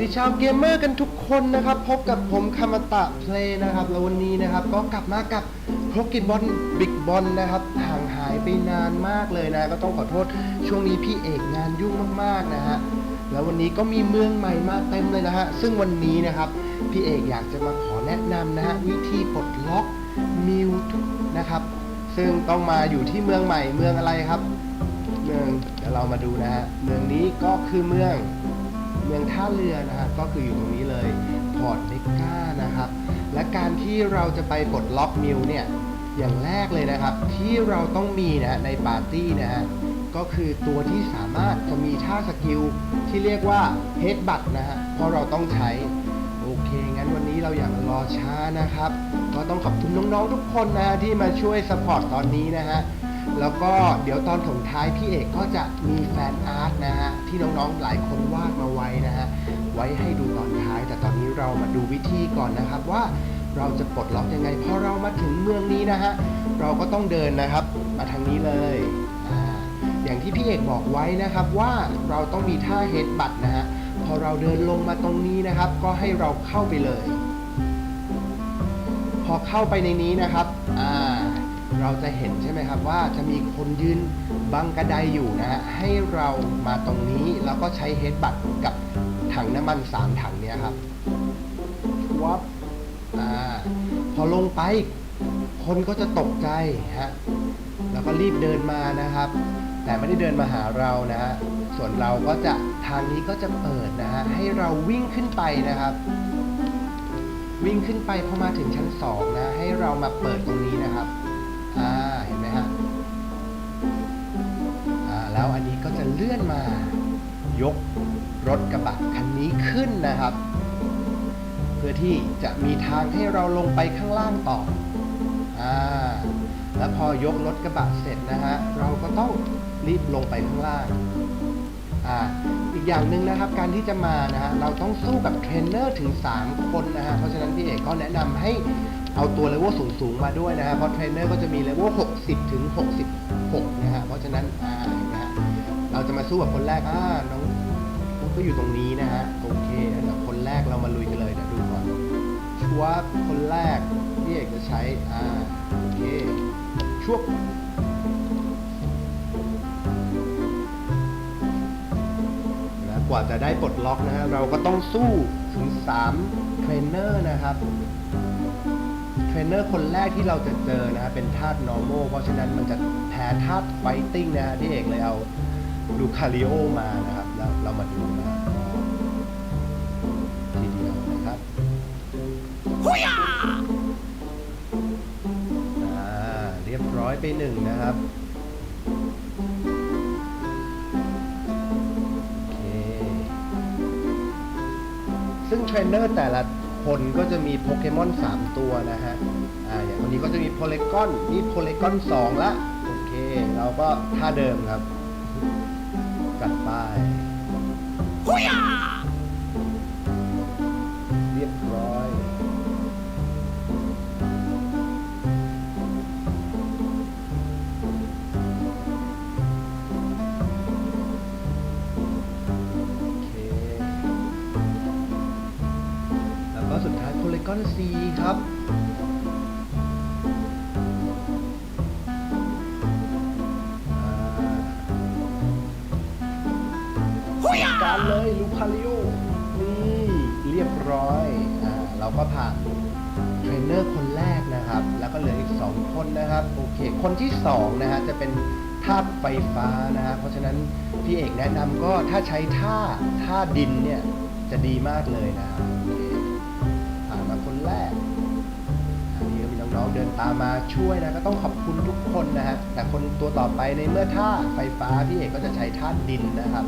ดีชาวเกมเมอร์กันทุกคนนะครับ พบกับผมคามาตะเพลย์นะครับ แล้ววันนี้นะครับ ก็กลับมากับโ o กิบอลบิ๊กบอลนะครับ ห่างหายไปนานมากเลยนะ ก็ต้องขอโทษช่วงนี้พี่เอกงานยุ่งมากๆนะฮะ แล้ววันนี้ก็มีเมืองใหม่มาเต็มเลยนะฮะ ซึ่งวันนี้นะครับ พี่เอกอยากจะมาขอแนะนำนะฮะวิธีปลดล็อกมิวทุกนะครับ ซึ่งต้องมาอยู่ที่เมืองใหม่เมืองอะไรครับ เมืองเดี๋ยวเรามาดูนะฮะ เมืองนี้ก็คือเมือง มืองท่าเรือนะฮะก็คืออยู่ตรงนี้เลยพอร์ตเมกานะครับ และการที่เราจะไปปลดล็อกมิวเนี่ยอย่างแรกเลยนะครับ ที่เราต้องมีนะฮะในปาร์ตี้นะฮะก็คือตัวที่สามารถจะมีท่าสกิลที่เรียกว่าเฮดบัตนะฮะเพราะเราต้องใช้โอเค งั้นวันนี้เราอย่ารอช้านะครับ ก็ต้องขอบคุณน้องๆทุกคนนะฮะที่มาช่วยสปอร์ตตอนนี้นะฮะ แล้วก็เดี๋ยวตอนถงท้ายพี่เอกก็จะมีแฟนอาร์ตนะฮะที่น้องๆหลายคนวาดมาไว้นะฮะไว้ให้ดูตอนท้าย แต่ตอนนี้เรามาดูวิธีก่อนนะครับว่าเราจะปลดล็อกยังไงพอเรามาถึงเมืองนี้นะฮะเราก็ต้องเดินนะครับ มาทางนี้เลยออย่างที่พี่เอกบอกไว้นะครับว่าเราต้องมีท่าเฮดบัตนะฮะพอเราเดินลงมาตรงนี้นะครับ ก็ให้เราเข้าไปเลย พอเข้าไปในนี้นะครับ เราจะเห็นใช่ไหมครับว่าจะมีคนยืนบังกระไดอยู่นะฮะให้เรามาตรงนี้แล้วก็ใช้เฮดบัตกับถังน้ำมันสามถังเนี้ยครับวับอ่าพอลงไปคนก็จะตกใจฮะแล้วก็รีบเดินมานะครับ แต่ไม่ได้เดินมาหาเรานะฮะส่วนเราก็จะทางนี้ก็จะเปิดนะฮะให้เราวิ่งขึ้นไปนะครับ วิ่งขึ้นไปพอมาถึงชั้นสองนะ ให้เรามาเปิดตรงนี้นะครับ ลื่อนมา ยกรถกระบะคันนี้ขึ้นนะครับ เพื่อที่จะมีทางให้เราลงไปข้างล่างต่ออ่าแล้วพอยกรถกระบะเสร็จนะฮะเราก็ต้องรีบลงไปข้างล่างอ่าอีกอย่างหนึ่งนะครับการที่จะมานะฮะเราต้องสู้กับเทรนเนอร์ถึง 3 คนนะฮะเพราะฉะนั้นพี่เอกก็แนะนำให้เอาตัวเลเวลสูงๆมาด้วยนะฮะเพราะเทรนเนอร์ก็จะมีเลเวล60 ถึง 66 นะฮะเพราะฉะนั้นอ่า เราจะมาสู้กับคนแรกอ่าน้องน้องก็อยู่ตรงนี้นะฮะโอเคเดี๋ยวคนแรกเรามาลุยกันเลยเดี๋ยวดูก่อนชัวคนแรกพี่เอกจะใช้อ่าโอเคช่วงนะกว่าจะได้ปลดล็อกนะฮะเราก็ต้องสู้ถึง3เทรนเนอร์นะครับเทรนเนอร์คนแรกที่เราจะเจอนะฮะเป็นธาตุ normal เพราะฉะนั้นมันจะแพ้ธาตุ fighting นะฮะที่เอกเลยเอา ลูคาริโอมานะครับ แล้วเรามาดูนะทีเดียวนะครับอ่าเรียบร้อยไปหนึ่งนะครับโอเคซึ่งเทรนเนอร์แต่ละคนก็จะมีโปเกมอน 3 ตัวนะฮะ อ่า อย่างวันนี้ก็จะมีโพเลกอน นี่โพเลกอน2ละ โอเค เราก็ท่าเดิมครับ จัดไปเรียบร้อยโอเคแล้วก็สุดท้ายโพลีกอน C ครับาเลยลูคาริโอนี่เรียบร้อยอ่าเราก็ผ่านเทรนเนอร์คนแรกนะครับ แล้วก็เหลืออีก 2 คนนะครับ โอเค คนที่ 2 นะฮะจะเป็นท่าไฟฟ้านะฮะเพราะฉะนั้นพี่เอกแนะนำก็ถ้าใช้ท่าท่าดินเนี่ยจะดีมากเลยนะครับโอเคผ่านมาคนแรกอันนี้ก็มีน้องๆเดินตามมาช่วยนะก็ต้องขอบคุณทุกคนนะฮะแต่คนตัวต่อไปในเมื่อท่าไฟฟ้าพี่เอกก็จะใช้ท่าดินนะครับ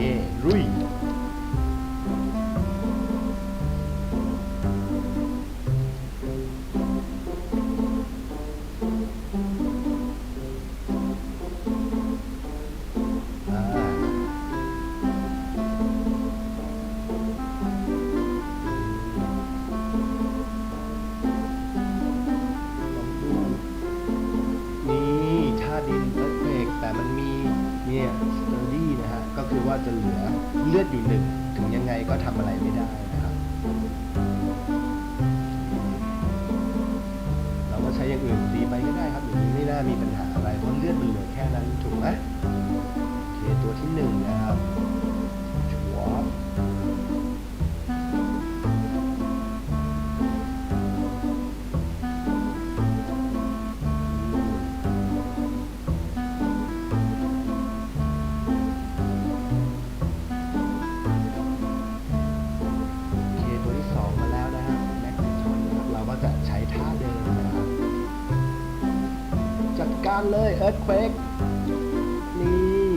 โอเคือว่าจะเหลือเลือดอยู่หนึ่งถึงยังไงก็ทำอะไรไม่ได้นะครับ เราก็ใช้อย่างอื่นตีไปก็ได้ครับอย่างนี้ไม่น่ามีปัญหาอะไรเพราะเลือดมันเหลือแค่นั้นถูกไหมโอเคตัวที่หนึ่งนะครับชวร์ การเลยเอิร์ธเควกนี่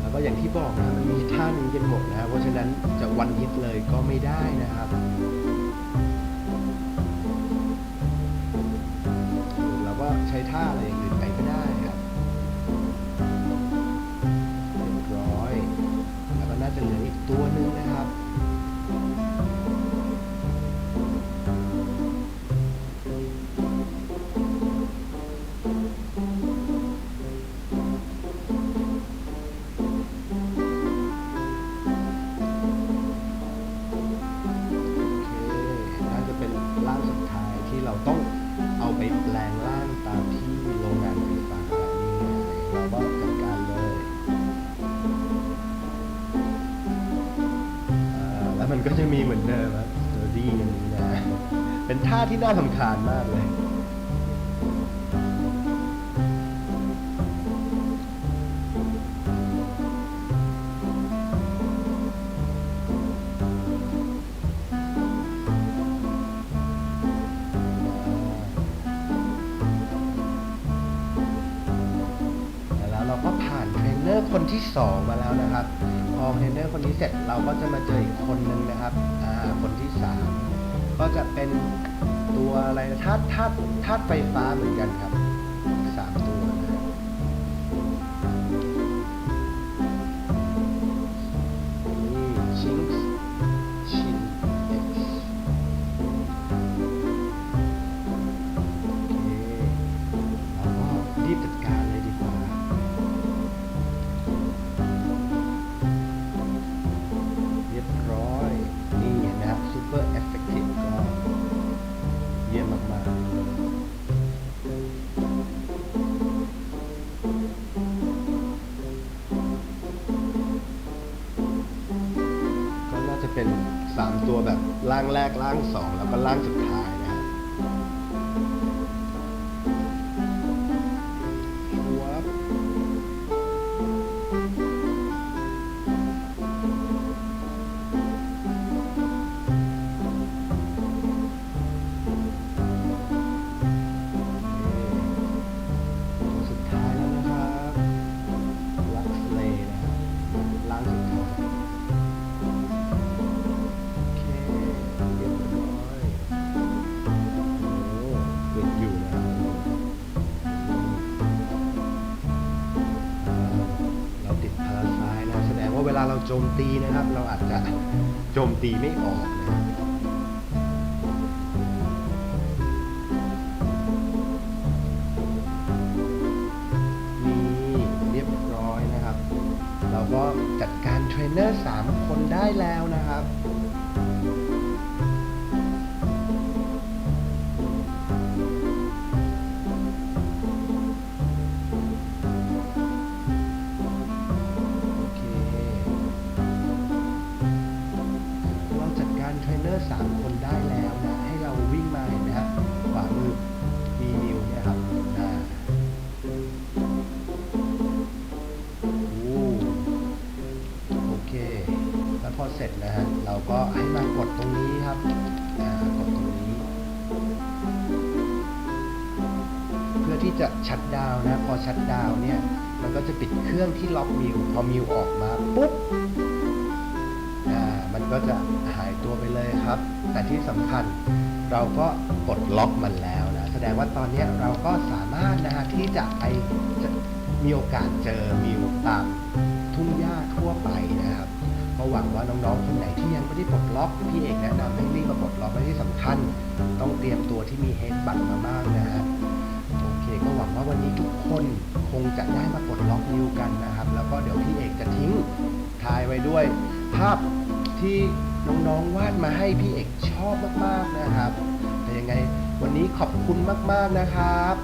แล้วก็อย่างที่บอกนะมันมีท่านี้กันหมดนะเพราะฉะนั้นจะวันฮิตเลยก็ไม่ได้นะครับ เราก็ใช้ท่าอะไรอย่าง ที่เราต้องเอาไปแปลงร่างตามที่โรงงานไฟฟ้านี่เราก็จัดการเลยแล้วมันก็จะมีเหมือนเดิมครับสตอรี่อย่างนี้นะ เป็นท่าที่น่าสำคาญมากเลย ที่สองมาแล้วนะครับพอเทรนเนอร์คนนี้เสร็จเราก็จะมาเจออีกคนนึงนะครับอ่าคนที่สามก็จะเป็นตัวอะไรธาตุธาตุธาตุไฟฟ้าเหมือนกันครับ เป็น 3 ตัวแบบล่างแรกล่าง 2 แล้วก็ล่างสุดท้าย ลาเราโจมตีนะครับ เราอาจจะโจมตีไม่ออกนะนี่เรียบร้อยนะครับเราก็จัดการเทรนเนอร์ 3 คนได้แล้วนะครับ 3 คนได้แล้วนะให้เราวิ่งมาเห็นไหมครับขวามือมีนิวเนี่ยครับอ่าโอ้โอเค แล้วพอเสร็จนะฮะเราก็ให้มากดตรงนี้ครับอ่ากดตรงนี้ เพื่อที่จะชัดดาวนะ พอชัดดาวเนี่ยมันก็จะปิดเครื่องที่ล็อกมิวพอมิวออกมาปุ๊บ มันก็จะหายตัวไปเลยครับ แต่ที่สำคัญเราก็ปลดล็อกมันแล้วนะ แสดงว่าตอนนี้เราก็สามารถนะฮะที่จะไปจะมีโอกาสเจอมิวตามทุ่งหญ้าทั่วไปนะครับก็หวังว่าน้องๆคนไหนที่ยังไม่ได้ปลดล็อกพี่เอกแนะนำให้รีบมาปลดล็อกและที่สำคัญ ต้องเตรียมตัวที่มีเฮดบัตมาบ้างนะฮะโอเคก็หวังว่าวันนี้ทุกคนคงจะได้มาปลดล็อกนิวกันนะครับ แล้วก็เดี๋ยวพี่เอกจะทิ้ง ท้ายไว้ด้วย ภาพที่น้องๆวาดมาให้พี่เอกชอบมากๆนะครับแต่ยังไงวันนี้ขอบคุณมากๆนะครับ